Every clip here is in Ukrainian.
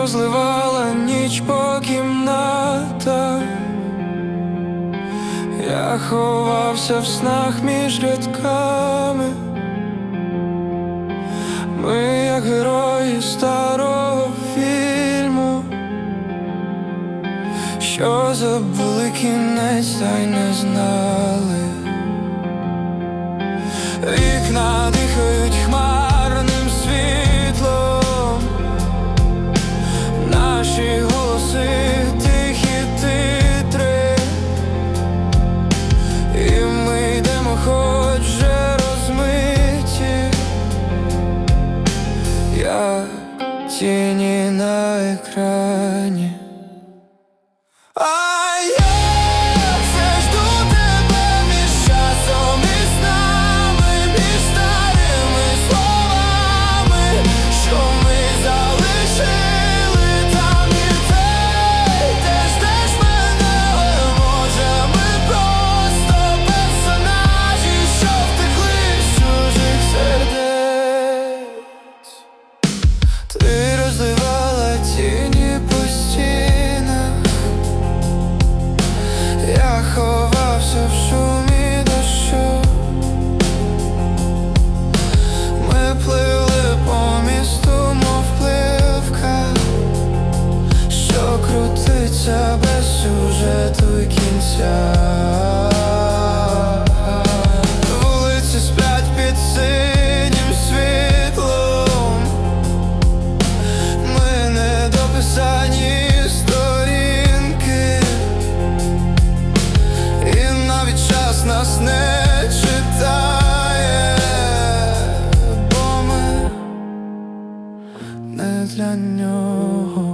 розливала ніч по кімнатах. Я ховався в снах між рядками, ми, як герої старого фільму, що забули кінець, та й не знав. Тіні на екрані. Ти розливала тіні по я ховався в шумі дощу. Ми пливли по місту, мов пливка, що крутиться без сюжету і кінця. Не для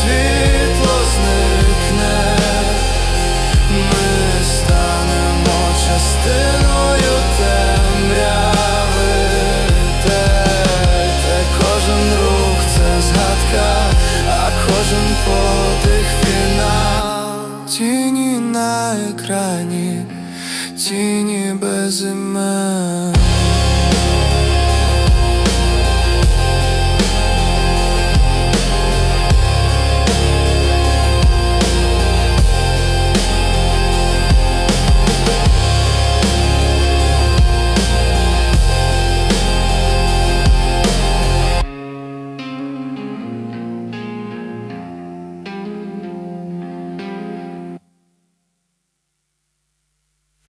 світло зникне, ми станемо частиною темряви, кожен рух це згадка, а кожен подих. Тіні на екрані, тіні без імен.